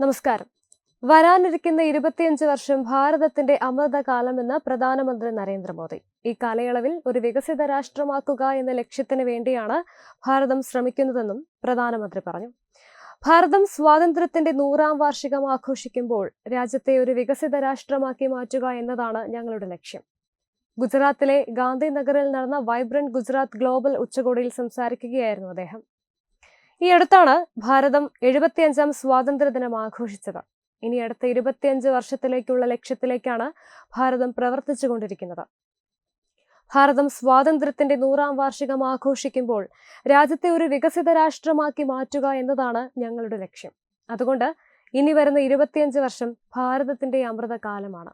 നമസ്കാരം. വരാനിരിക്കുന്ന ഇരുപത്തിയഞ്ച് വർഷം ഭാരതത്തിന്റെ അമൃതകാലമെന്ന് പ്രധാനമന്ത്രി നരേന്ദ്രമോദി. ഈ കാലയളവിൽ ഒരു വികസിത രാഷ്ട്രമാക്കുക എന്ന ലക്ഷ്യത്തിന് വേണ്ടിയാണ് ഭാരതം ശ്രമിക്കുന്നതെന്നും പ്രധാനമന്ത്രി പറഞ്ഞു. ഭാരതം സ്വാതന്ത്ര്യത്തിന്റെ നൂറാം വാർഷികം ആഘോഷിക്കുമ്പോൾ രാജ്യത്തെ ഒരു വികസിത രാഷ്ട്രമാക്കി മാറ്റുക എന്നതാണ് ഞങ്ങളുടെ ലക്ഷ്യം. ഗുജറാത്തിലെ ഗാന്ധിനഗറിൽ നടന്ന വൈബ്രന്റ് ഗുജറാത്ത് ഗ്ലോബൽ ഉച്ചകോടിയിൽ സംസാരിക്കുകയായിരുന്നു അദ്ദേഹം. ഈ അടുത്താണ് ഭാരതം എഴുപത്തിയഞ്ചാം സ്വാതന്ത്ര്യ ദിനം ആഘോഷിച്ചത്. ഇനി അടുത്ത ഇരുപത്തിയഞ്ച് വർഷത്തിലേക്കുള്ള ലക്ഷ്യത്തിലേക്കാണ് ഭാരതം പ്രവർത്തിച്ചുകൊണ്ടിരിക്കുന്നത്. ഭാരതം സ്വാതന്ത്ര്യത്തിന്റെ നൂറാം വാർഷികം ആഘോഷിക്കുമ്പോൾ രാജ്യത്തെ ഒരു വികസിത രാഷ്ട്രമാക്കി മാറ്റുക എന്നതാണ് ഞങ്ങളുടെ ലക്ഷ്യം. അതുകൊണ്ട് ഇനി വരുന്ന ഇരുപത്തിയഞ്ച് വർഷം ഭാരതത്തിന്റെ അമൃതകാലമാണ്.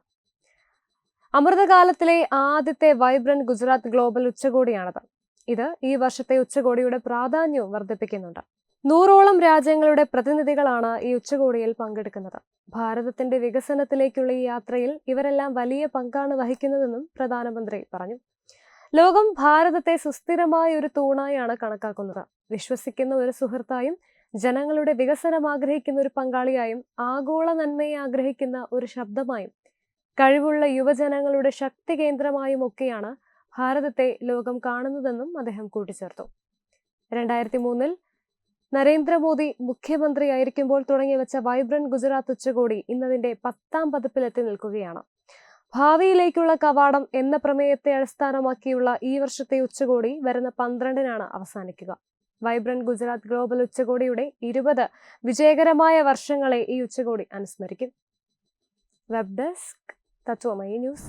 അമൃതകാലത്തിലെ ആദ്യത്തെ വൈബ്രന്റ് ഗുജറാത്ത് ഗ്ലോബൽ ഉച്ചകോടിയാണത്. ഇത് ഈ വർഷത്തെ ഉച്ചകോടിയുടെ പ്രാധാന്യവും വർദ്ധിപ്പിക്കുന്നുണ്ട്. നൂറോളം രാജ്യങ്ങളുടെ പ്രതിനിധികളാണ് ഈ ഉച്ചകോടിയിൽ പങ്കെടുക്കുന്നത്. ഭാരതത്തിന്റെ വികസനത്തിലേക്കുള്ള ഈ യാത്രയിൽ ഇവരെല്ലാം വലിയ പങ്കാണ് വഹിക്കുന്നതെന്നും പ്രധാനമന്ത്രി പറഞ്ഞു. ലോകം ഭാരതത്തെ സുസ്ഥിരമായ ഒരു തൂണായാണ് കണക്കാക്കുന്നത്. വിശ്വസിക്കുന്ന ഒരു സുഹൃത്തായും ജനങ്ങളുടെ വികസനം ആഗ്രഹിക്കുന്ന ഒരു പങ്കാളിയായും ആഗോള നന്മയെ ആഗ്രഹിക്കുന്ന ഒരു ശബ്ദമായും കഴിവുള്ള യുവജനങ്ങളുടെ ശക്തി കേന്ദ്രമായും ഒക്കെയാണ് ഭാരതത്തെ ലോകം കാണുന്നതെന്നും അദ്ദേഹം കൂട്ടിച്ചേർത്തു. രണ്ടായിരത്തി മൂന്നിൽ നരേന്ദ്രമോദി മുഖ്യമന്ത്രിയായിരിക്കുമ്പോൾ തുടങ്ങിവെച്ച വൈബ്രന്റ് ഗുജറാത്ത് ഉച്ചകോടി ഇന്നതിന്റെ പത്താം പതിപ്പിലെത്തി നിൽക്കുകയാണ്. ഭാവിയിലേക്കുള്ള കവാടം എന്ന പ്രമേയത്തെ അടിസ്ഥാനമാക്കിയുള്ള ഈ വർഷത്തെ ഉച്ചകോടി വരുന്ന പന്ത്രണ്ടിനാണ് അവസാനിക്കുക. വൈബ്രന്റ് ഗുജറാത്ത് ഗ്ലോബൽ ഉച്ചകോടിയുടെ ഇരുപത് വിജയകരമായ വർഷങ്ങളെ ഈ ഉച്ചകോടി അനുസ്മരിക്കും. Web desk Tatwamayi news.